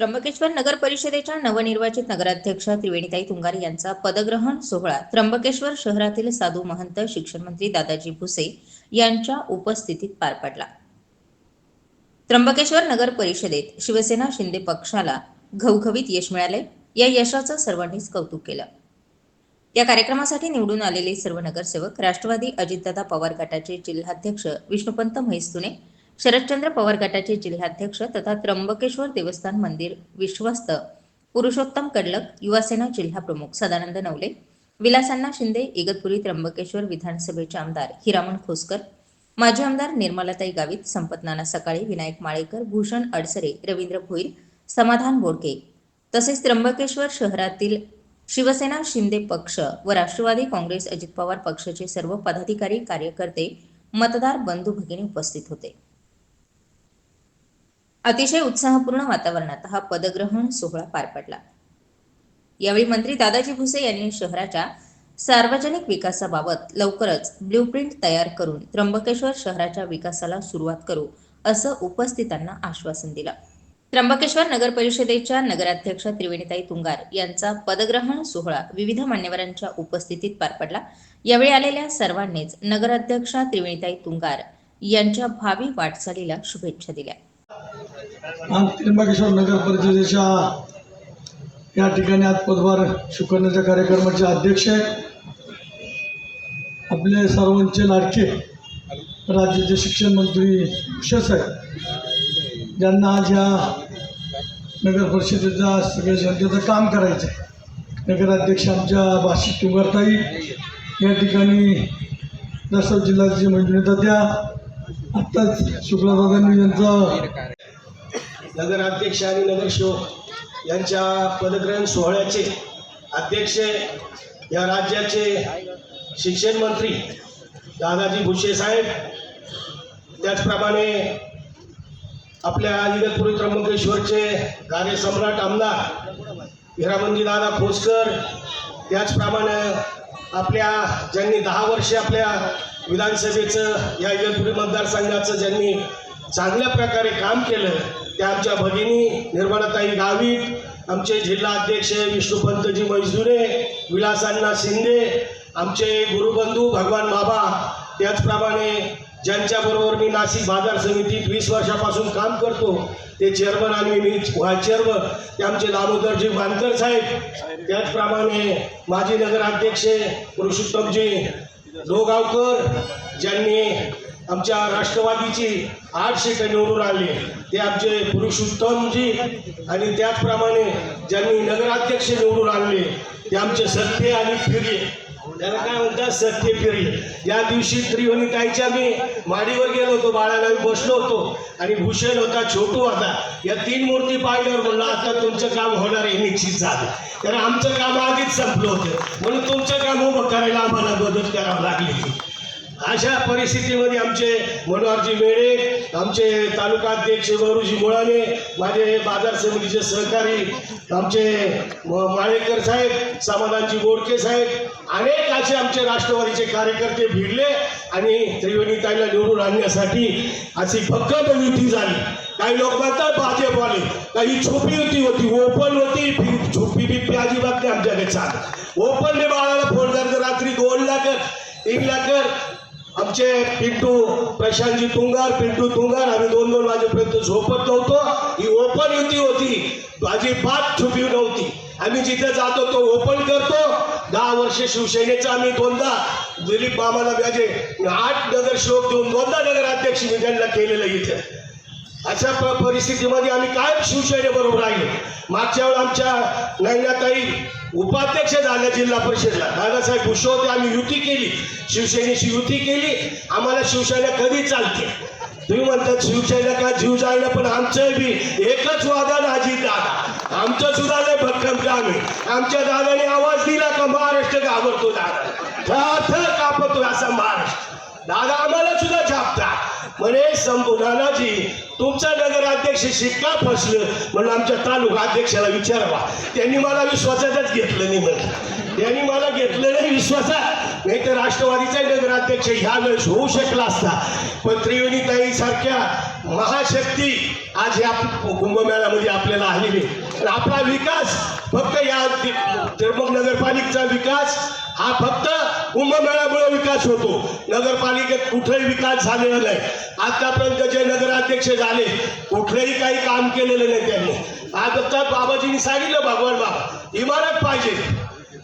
त्र्यंबकेश्वर नगर परिषदेच्या नवनिर्वाचित नगराध्यक्ष त्रिवेणीताई तुंगार यांचा पदग्रहण सोहळा. त्र्यंबकेश्वर शहरातील साधू महंत शिक्षण मंत्री दादाजी भुसे यांच्या उपस्थितीत पार पडला. त्र्यंबकेश्वर नगर परिषदेत शिवसेना शिंदे पक्षाला घवघवीत यश मिळाले. या यशाचं सर्वांनीच कौतुक केलं. या कार्यक्रमासाठी निवडून आलेले सर्व नगरसेवक राष्ट्रवादी अजितदादा पवार गटाचे जिल्हाध्यक्ष विष्णुपंत म्हैसुने शरदचंद्र पवार गटाचे जिल्हाध्यक्ष तथा त्र्यंबकेश्वर देवस्थान मंदिर विश्वस्त पुरुषोत्तम कडलक युवासेना जिल्हा प्रमुख सदानंद नवले विलासांना शिंदे इगतपुरी त्र्यंबकेश्वर विधानसभेचे आमदार हिरामण खोसकर माजी आमदार निर्मलाताई गावित संपत नाना सकाळे विनायक माळेकर भूषण अडसरे रवींद्र भोईर समाधान बोडके. तसेच त्र्यंबकेश्वर शहरातील शिवसेना शिंदे पक्ष व राष्ट्रवादी काँग्रेस अजित पवार पक्षाचे सर्व पदाधिकारी कार्यकर्ते मतदार बंधू भगिनी उपस्थित होते. अतिशय उत्साहपूर्ण वातावरणात हा पदग्रहण सोहळा पार पडला. यावेळी मंत्री दादाजी भुसे यांनी शहराच्या सार्वजनिक विकासाबाबत लवकरच ब्ल्यूप्रिंट तयार करून त्र्यंबकेश्वर शहराच्या विकासाला सुरुवात करू असं उपस्थितांना आश्वासन दिलं. त्र्यंबकेश्वर नगर परिषदेच्या नगराध्यक्ष त्रिवेणीताई तुंगार यांचा पदग्रहण सोहळा विविध मान्यवरांच्या उपस्थितीत पार पडला. यावेळी आलेल्या सर्वांनीच नगराध्यक्षा त्रिवेणीताई तुंगार यांच्या भावी वाटचालीला शुभेच्छा दिल्या. आज त्र्यंबकेश्वर नगर परिषदेच्या या ठिकाणी आज पदभार स्वीकारण्याच्या कार्यक्रमाचे अध्यक्ष आहेत. आपले सर्वांचे लाडके राज्याचे शिक्षण मंत्री विशेष ज्यांना आज या नगर परिषदेचा सगळ्या जनतेचं काम करायचं आहे. नगराध्यक्ष आमच्या भाषिक तुंगारताई या ठिकाणी जसं जिल्ह्याचे मंजुरी त्या आत्ताच शुक्लादादांनी यांचं नगराध्यक्ष आणि नगरसेवक यांच्या पदग्रहण सोहळ्याचे अध्यक्ष या राज्याचे शिक्षण मंत्री दादाजी भुसे साहेब त्याचप्रमाणे आपल्या इगतपुरी त्र्यंबकेश्वरचे कार्यसम्राट आमदार हिरामंदी दादा खोसकर त्याचप्रमाणे आपल्या ज्यांनी दहा वर्षे आपल्या विधानसभेचं या इगतपुरी मतदारसंघाचं ज्यांनी चांगल्या प्रकारे काम केलं त्या आमच्या भगिनी निर्मलाताई गावित आमचे जिल्हा अध्यक्ष विष्णुपंतजी मैजुरे विलासांना शिंदे आमचे गुरुबंधू भगवान बाबा त्याचप्रमाणे ज्यांच्याबरोबर मी नाशिक बाजार समितीत वीस वर्षापासून काम करतो ते चेअरमन आणि मी व्हाईस चेअरमन ते आमचे दामोदरजी मानकर साहेब त्याचप्रमाणे माजी नगराध्यक्ष पुरुषोत्तमजी लोगावकर ज्यांनी आमच्या राष्ट्रवादीची आठ सीटं निवडून आली. ते आमचे पुरुषोत्तमजी आणि त्याचप्रमाणे ज्यांनी नगराध्यक्ष निवडून आणले ते आमचे सत्य आणि फिरे त्याला काय म्हणतात? सत्य फिरे या दिवशी त्रिवणीताईच्या मी माडीवर गेलो होतो बाळाला मी बसलो होतो आणि भूषण होता छोटू होता. या तीन मूर्ती पाहिल्यावर म्हणलं आता तुमचं काम होणार आहे निश्चित झालं. कारण आमचं काम आधीच संपलं होतं. म्हणून तुमचं काम उभं करायला आम्हाला मदत करावं लागली. अशा परिस्थितीमध्ये आमचे मनोहरजी मेळे आमचे तालुका अध्यक्ष गौरूजी मुळाने माझे बाजार समितीचे सहकारी आमचे म- माळेकर साहेब समाधानजी गोडके साहेब अनेक असे आमचे राष्ट्रवादीचे कार्यकर्ते भिडले आणि त्रिवेणीताईला निवडून आणण्यासाठी अशी भक्कम युती झाली. काही लोक म्हणतात भाजपवाले काही छोपी युती होती ओपन होती छोपी बिप्पी अजिबात नाही आमच्याकडे चाल ओपनने बाळाला फोन करायचं रात्री दोन लाख तीन लाख आमचे पिंटू प्रशांतजी तुंगार पिंटू तुंगार आम्ही दोन दोन वाजेपर्यंत झोपत नव्हतो. ही ओपन युती होती. अजिबात छुपी नव्हती. आम्ही जिथे जातो तो ओपन करतो. दहा वर्ष शिवसेनेचं आम्ही दोनदा दिलीप मामाला व्याजे आठ नगरसेवक देऊन दोनदा नगराध्यक्ष मी त्यांना केलेलं इथे. अशा परिस्थितीमध्ये आम्ही काय शिवसेनेबरोबर राहिले? मागच्या वेळेला आमच्या नैनाताई उपाध्यक्ष झाल्या जिल्हा परिषदला. दादासाहेब भुसे होते आम्ही युती केली. शिवसेनेची युती केली. आम्हाला शिवसेना कधी चालते. तुम्ही म्हणतात शिवसेना का जीव जायला पण आमचं बी एकच वादन अजित दादा. आमचं सुद्धा लय भक्कम काम आहे. आमच्या दादाने आवाज दिला का महाराष्ट्र घाबरतो दादा? थर थर कापतो असा महाराष्ट्र. दादा आम्हाला सुद्धा म्हणे संपू नानाजी तुमचा नगराध्यक्ष शिक्का फसलं. म्हणून आमच्या तालुका अध्यक्षाला विचारावा. त्यांनी मला विश्वासातच घेतलं नाही म्हणलं त्यांनी मला घेतलं नाही विश्वासात. नाही तर राष्ट्रवादीचा नगराध्यक्ष ह्या वेळेस होऊ शकला असता. पण त्रिवेणीताईसारख्या महाशक्ती आज या कुंभमेळ्यामध्ये आपल्याला आलेली आहे. आपला विकास फक्त या त्र्यंबक नगरपालिकेचा विकास हा फक्त कुंभमेळ्यामुळे विकास होतो. नगरपालिकेत कुठेही विकास झालेला नाही. आतापर्यंत जे नगराध्यक्ष झाले कुठलंही काही काम केलेलं नाही त्यांनी. आता बाबाजींनी सांगितलं भगवान बाबा इमारत पाहिजे.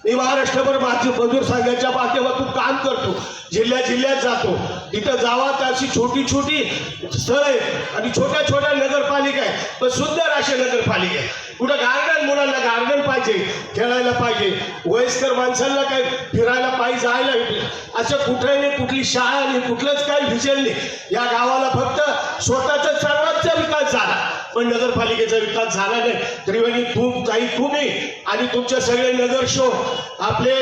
मी महाराष्ट्रभर माझी मजूर संघाच्या माध्यमातून काम करतो. जिल्ह्या जिल्ह्यात जातो. तिथं जावा तर अशी छोटी छोटी स्थळ आहेत आणि छोट्या छोट्या नगरपालिका आहे पण सुंदर अशा नगरपालिका आहे कुठं गार्डन मुलांना गार्डन पाहिजे खेळायला पाहिजे. वयस्कर माणसांना काय फिरायला पाहिजे जायला असं कुठे नाही कुठली शाळा नाही कुठलंच काही भिजेल नाही. या गावाला फक्त स्वतःचा सर्वांचा विकास झाला. पण नगरपालिकेचा विकास झाला नाही. त्रिवेणी तुम काही तुम्ही आणि तुमच्या सगळे नगरशो आपले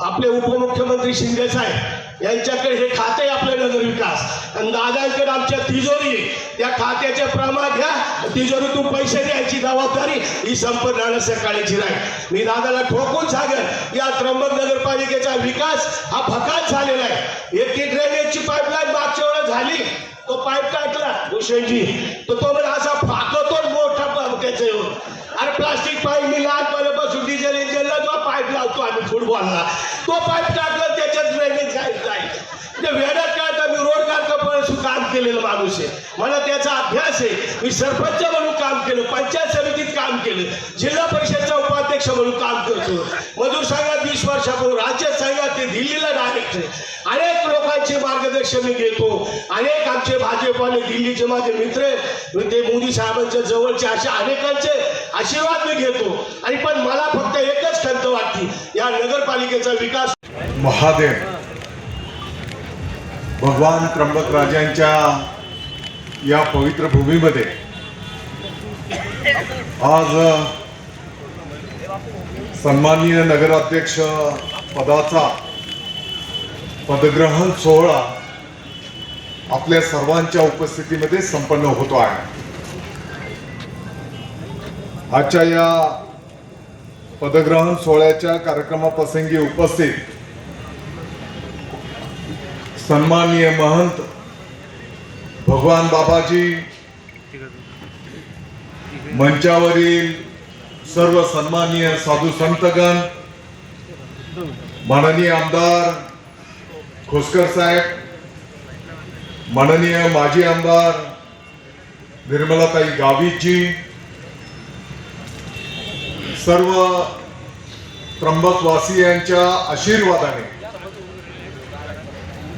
आपले उपमुख्यमंत्री शिंदे साहेब यांच्याकडे हे खाते आपले नगर विकास. आणि दादांकडे आमच्या तिजोरी त्या खात्याचे प्रमाण घ्या. तिजोरीतून पैसे द्यायची जबाबदारी ही संपन्न राहण्याच्या काळाची नाही. मी दादाला ठोकून सांगेल या त्र्यंबक नगरपालिकेचा विकास हा फकात झालेला आहे. एक ती ड्रेनेजची पाईपलाईन मागच्या वेळा झाली. तो पाईप टाकला भूषणजी. तर तो म्हणजे असा फाकतो मोठा प- त्याचं येऊन. अरे प्लास्टिक पाईप मी लहानपणापासून डिझेल इंजिनला जो पाईप लावतो आम्ही फुटबॉलला तो पाईप टाकला. त्या वेड्यात काय तर मी रोड काढतो काम केलेलं माणूस आहे. मला त्याचा अभ्यास आहे. मी सरपंच म्हणून काम केलं पंचायत समितीत काम केलं जिल्हा परिषदचा उपाध्यक्ष म्हणून काम करतो. मजूर संघात वीस वर्षापूर्वी राज्य संघात ते दिल्लीला डायरेक्ट आहे. अनेक लोकांचे मार्गदर्शन मी घेतो. अनेक आमचे भाजपवाले दिल्लीचे माझे मित्र आहेत. ते मोदी साहेबांच्या जवळचे असे अनेकांचे आशीर्वाद मी घेतो. आणि पण मला फक्त एकच खंत वाटते या नगरपालिकेचा विकास. महादेव भगवान त्र्यंबक राजांच्या या पवित्र भूमीमध्ये. आज सन्माननीय नगराध्यक्ष पदाचा पदग्रहण सोहळा आपल्या सर्वांच्या उपस्थितीमध्ये संपन्न होतो आहे. आजच्या या पदग्रहण सोहळ्याच्या कार्यक्रमाप्रसंगी उपस्थित सन्माननीय महंत भगवान बाबाजी मंचावरील सर्व सन्माननीय साधू संतगण माननीय आमदार खोसकर साहेब माननीय माजी आमदार निर्मलाताई गावितजी सर्व त्र्यंबकवासियांच्या आशीर्वादाने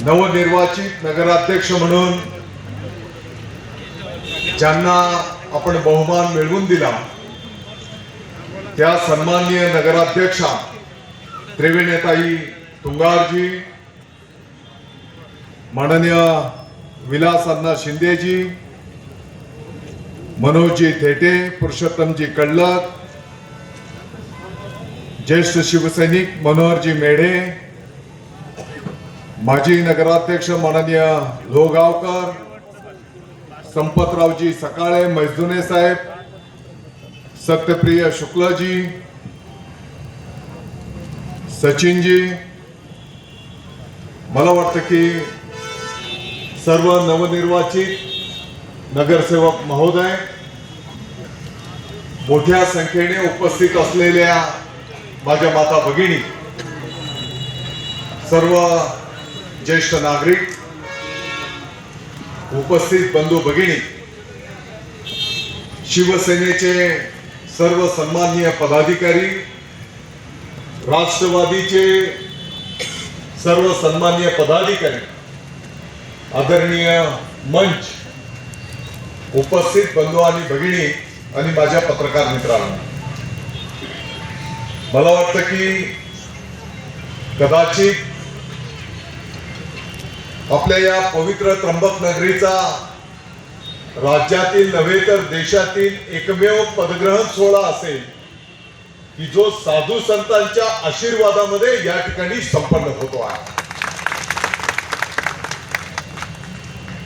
नवनिर्वाचित नगराध्यक्ष म्हणून ज्यांना आपण बहुमान मिळवून दिला त्या सन्माननीय नगराध्यक्षा त्रिवेणीताई तुंगारजी माननीय विलास अण्णा शिंदेजी मनोजी थेटे पुरुषोत्तमजी कडलक ज्येष्ठ शिवसैनिक मनोहरजी मेढे माजी नगराध्यक्ष माननीय लोगावकर संपतरावजी सकाळे मैजुने साहेब सत्यप्रिय शुक्लजी सचिनजी मला वाटतं की सर्व नवनिर्वाचित नगरसेवक महोदय मोठ्या संख्येने उपस्थित असलेल्या माझ्या माता भगिनी सर्व ज्येष्ठ नागरिक उपस्थित बंधू भगिनी शिवसेनेचे सर्व सन्माननीय पदाधिकारी राष्ट्रवादीचे सर्व सन्माननीय पदाधिकारी आदरणीय मंच उपस्थित बंधू आणि भगिनी आणि माझ्या पत्रकार मित्रांना. मला वाटतं की कदाचित आपल्या या पवित्र त्र्यंबक नगरीचा राज्यातील नव्हे तर देशातील एकमेव पदग्रहण सोहळा असेल की जो साधू संतांच्या आशीर्वादामध्ये या ठिकाणी संपन्न होतो आहे.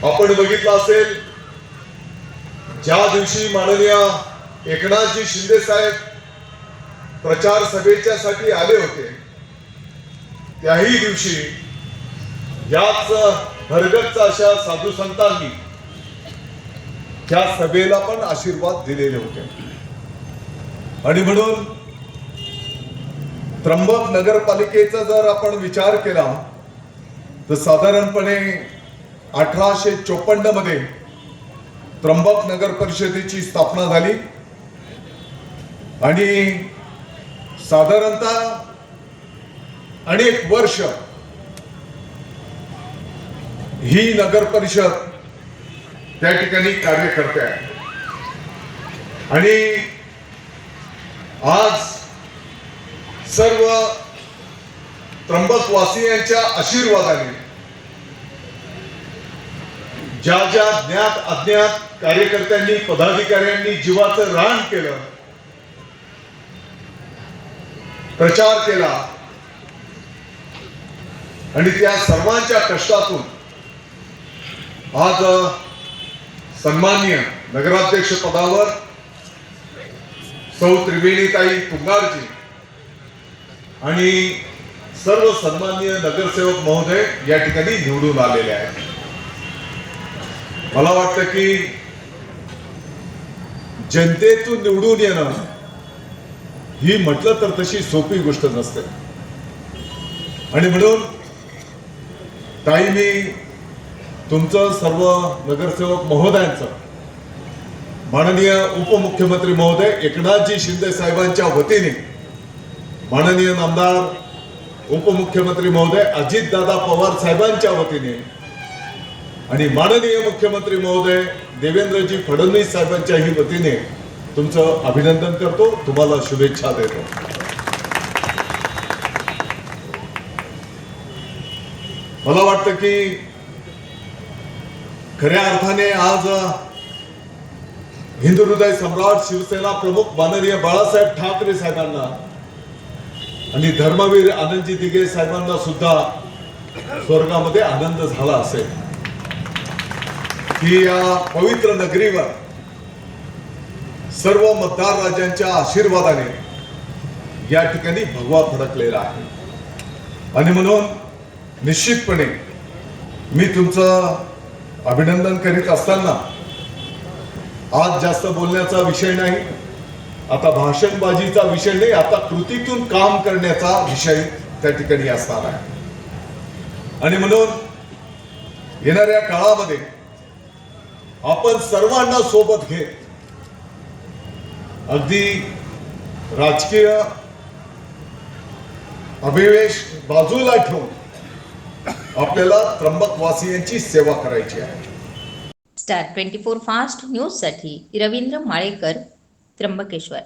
आपण बघितलं असेल ज्या दिवशी माननीय एकनाथजी शिंदे साहेब प्रचार सभेच्या साठी आले होते त्याही दिवशी याच भरगच्च अशा साधू संतांनी त्या सभेला पण आशीर्वाद दिलेले होते. आणि म्हणून त्र्यंबक नगरपालिकेचा जर आपण विचार केला तर साधारणपणे अठराशे चोपन्नमध्ये त्र्यंबक नगर परिषदेची स्थापना झाली. आणि साधारणतः अनेक वर्ष ही नगर परिषद त्या ठिकाणी कार्य करते आहे आणि आज सर्व त्र्यंबकवासियांच्या आशीर्वादाने ज्या ज्या ज्ञात अज्ञात कार्यकर्त्यांनी पदाधिकाऱ्यांनी जीवाचं रान केलं प्रचार केला आणि त्या सर्वांच्या कष्टातून आज सन्मान्य नगराध्यक्ष पदावर सौ त्रिवेणीताई तुंगारजी आणि सर्व सन्माननीय नगरसेवक महोदय या ठिकाणी निवडून आलेले आहेत. मला वाटतं की जनतेतून निवडून येणं ही म्हटलं तर तशी सोपी गोष्ट नसते. आणि म्हणून ताई मी तुमचं सर्व नगरसेवक महोदयांचं माननीय उपमुख्यमंत्री महोदय एकनाथजी शिंदे साहेबांच्या वतीने माननीय नामदार उपमुख्यमंत्री महोदय अजितदादा पवार साहेबांच्या वतीने आणि माननीय मुख्यमंत्री महोदय देवेंद्रजी फडणवीस साहेबांच्याही वतीने तुमचं अभिनंदन करतो तुम्हाला शुभेच्छा देतो. मला वाटतं की खऱ्या अर्थाने आज हिंदू हृदय सम्राट शिवसेना प्रमुख माननीय बाळासाहेब ठाकरे साहेबांना आणि धर्मवीर आनंदजी दिगे साहेबांना सुद्धा स्वर्गामध्ये आनंद झाला असेल. की या पवित्र नगरीवर सर्व मतदार राजांच्या आशीर्वादाने या ठिकाणी भगवा फडकलेला आहे. आणि म्हणून निश्चितपणे मी तुमचं अभिनंदन करीत असताना आज जास्त बोलण्याचा विषय नाही. आता भाषणबाजीचा विषय नाही आता कृतीतून काम करण्याचा विषय त्या ठिकाणी असणार आहे. आणि म्हणून येणाऱ्या काळामध्ये आपण सर्वांना सोबत घेत अगदी राजकीय अभिवेश बाजूला ठेवून आपल्याला त्र्यंबकवासियांची सेवा करायची आहे. स्टार ट्वेंटी फोर फास्ट न्यूजसाठी रवींद्र माळेकर त्र्यंबकेश्वर.